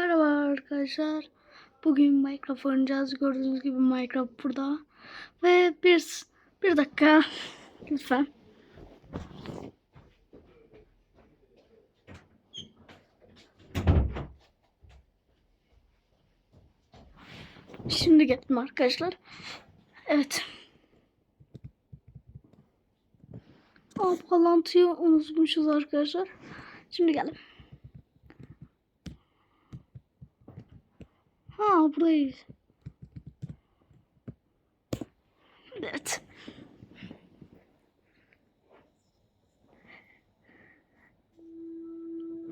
Merhaba arkadaşlar. Bugün Minecraft oynayacağız. Gördüğünüz gibi Minecraft burada. Ve bir, bir dakika. Lütfen. Şimdi geldim arkadaşlar. Evet. Aa, bağlantıyı unutmuşuz arkadaşlar. Şimdi geldim. Ha buradayız. Evet.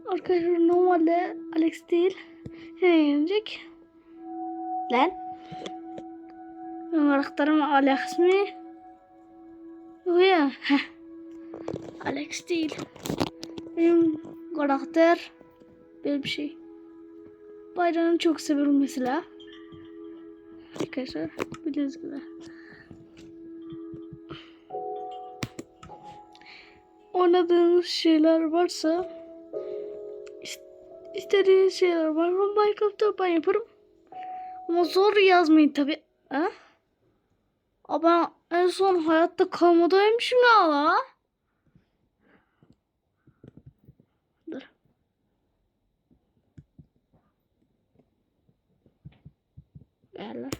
Arkadaşlar normalde Alex değil. Ne yenecek? Lan. Benim karakterim Alex mi? Yok ya. Heh. Alex değil. Benim karakter böyle bir şey. Bayrağını çok seviyorum mesela. Arkadaşlar gibi. Oynadığınız şeyler varsa ist- istediğiniz şeyler var. Minecraft'ta ben yaparım. Ama zor yazmayın tabi. Ha? Ama en son hayatta kalmadaymışım ya la. Yerler.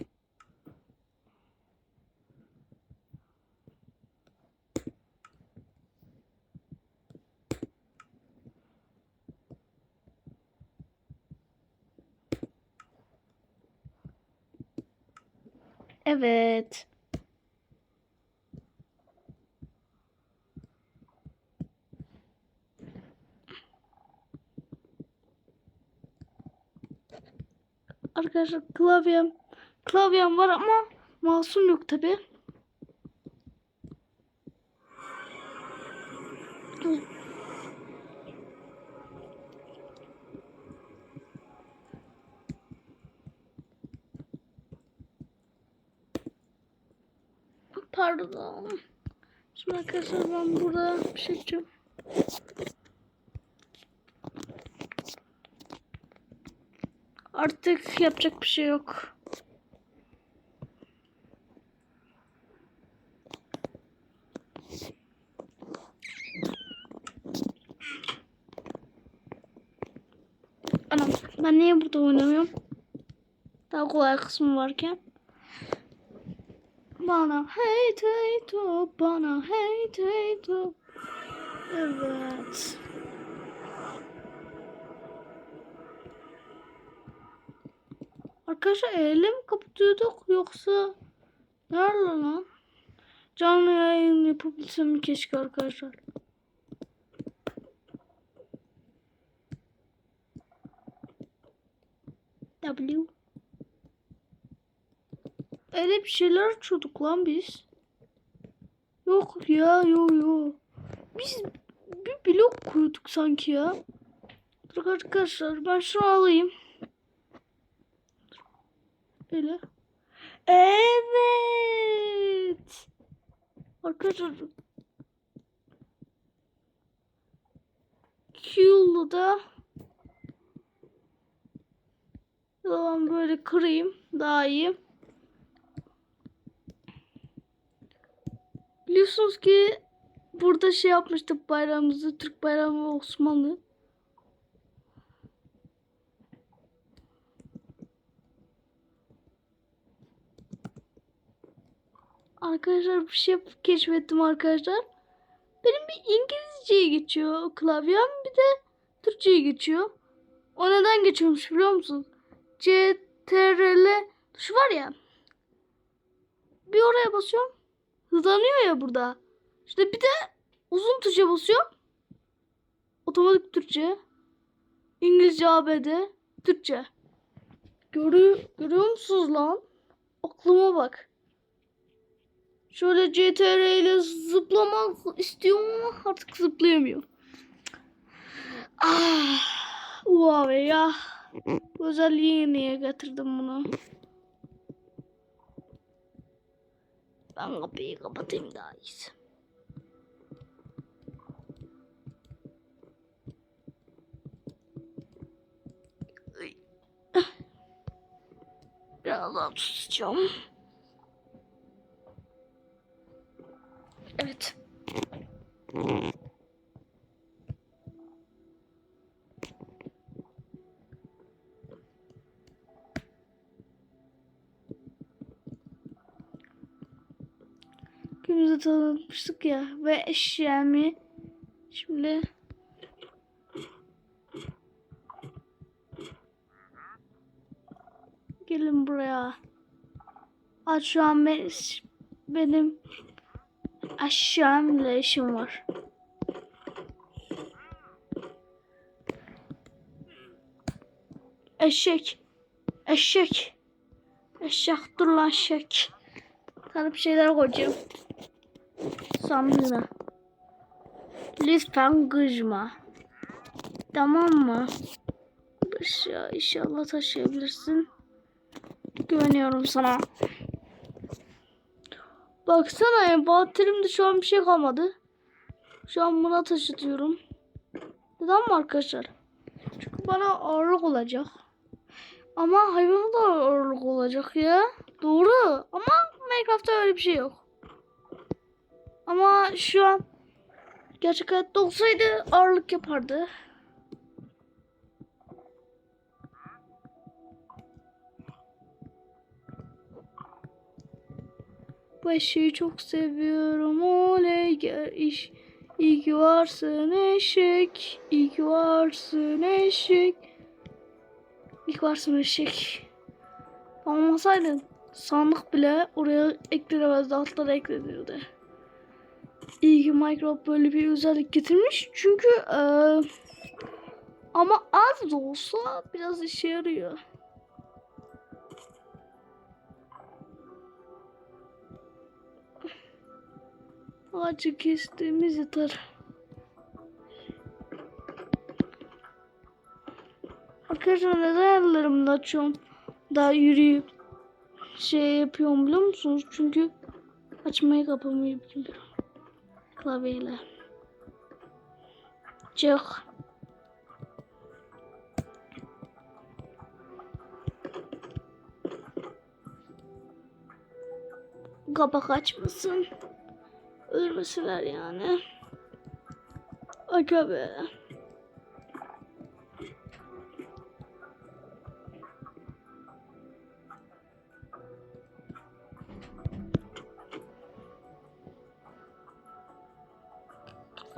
Evet. Arkadaşlar klavyem klavyem var ama mouse'um yok tabi. Pardon. Şimdi arkadaşlar ben burada bir şey içeceğim. Artık yapacak bir şey yok. Anam ben niye burada oynamıyorum? Daha kolay kısmı varken. Bana hate hate o bana hate hate o. Evet. Arkadaşlar elle mi kapatıyorduk yoksa nerede lan? Canlı yayın yapabilsem keşke arkadaşlar. W. Öyle bir şeyler açıyorduk lan biz. Yok ya yok yok. Biz bir blok koyduk sanki ya. Dur arkadaşlar ben şunu alayım. Öyle. Evet. Arkadaşlar. Q'lu da Tamam böyle kırayım daha iyi. Biliyorsunuz ki burada şey yapmıştık bayrağımızı Türk bayrağı ve Osmanlı. Arkadaşlar bir şey keşfettim arkadaşlar. Benim bir İngilizceye geçiyor klavyem bir de Türkçe'ye geçiyor. O neden geçiyormuş biliyor musun? CTRL tuşu var ya. Bir oraya basıyorum. Hızlanıyor ya burada. İşte bir de uzun tuşa basıyorum. Otomatik Türkçe. İngilizce ABD. Türkçe. Görüyor, görüyor musunuz lan? Aklıma bak. Şöyle CTR ile zıplamak istiyorum ama artık zıplayamıyorum. Ah, wow ya. Bu özelliği niye getirdim bunu? Ben kapıyı kapatayım daha iyisi. biraz daha tutacağım. Evet. Günümüzde tanıtmıştık ya ve eşyamı şimdi gelin buraya. Aç şu an benim, benim eşyamla işim var. Eşek. Eşek. Eşek dur lan eşek. Sana bir şeyler koyacağım. Sandığına. Lütfen kızma. Tamam mı? Aşağı inşallah taşıyabilirsin. Güveniyorum sana. Baksana ya baterimde şu an bir şey kalmadı. Şu an buna taşıtıyorum. Neden mi arkadaşlar? Çünkü bana ağırlık olacak. Ama hayvana da ağırlık olacak ya. Doğru. Ama Minecraft'ta öyle bir şey yok. Ama şu an gerçek hayatta olsaydı ağırlık yapardı. Bu eşeği çok seviyorum. Oley iş. İyi ki varsın eşek. İyi ki varsın eşek. İyi ki varsın eşek. Olmasaydın sandık bile oraya eklenemezdi. Altlara eklenirdi. İyi ki Minecraft böyle bir özellik getirmiş. Çünkü eee, ama az da olsa biraz işe yarıyor. Ağacı kestiğimiz yeter. Arkadaşlar neden ellerimle açıyorum? Daha yürüyüp şey yapıyorum biliyor musunuz? Çünkü açmayı kapamayı biliyorum. Klavyeyle. Çık. Kapak açmasın. Ölmesinler yani. Aga be.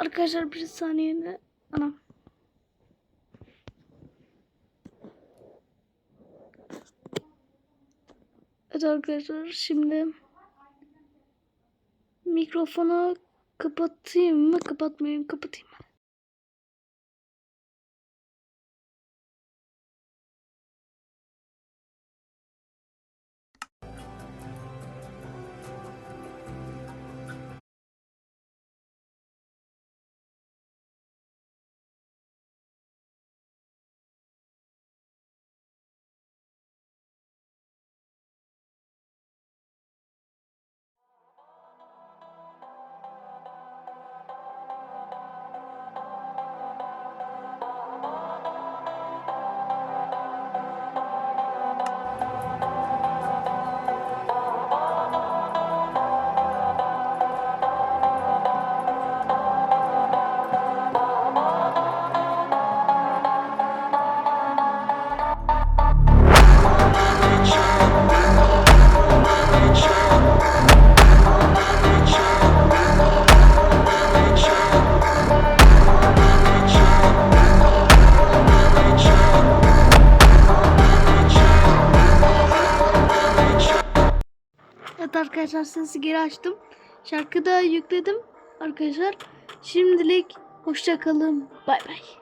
Arkadaşlar bir saniyede anam. Evet arkadaşlar şimdi mikrofonu kapatayım mı kapatmayayım kapatayım. Evet arkadaşlar sesi geri açtım. Şarkı da yükledim arkadaşlar. Şimdilik hoşça kalın. Bay bay.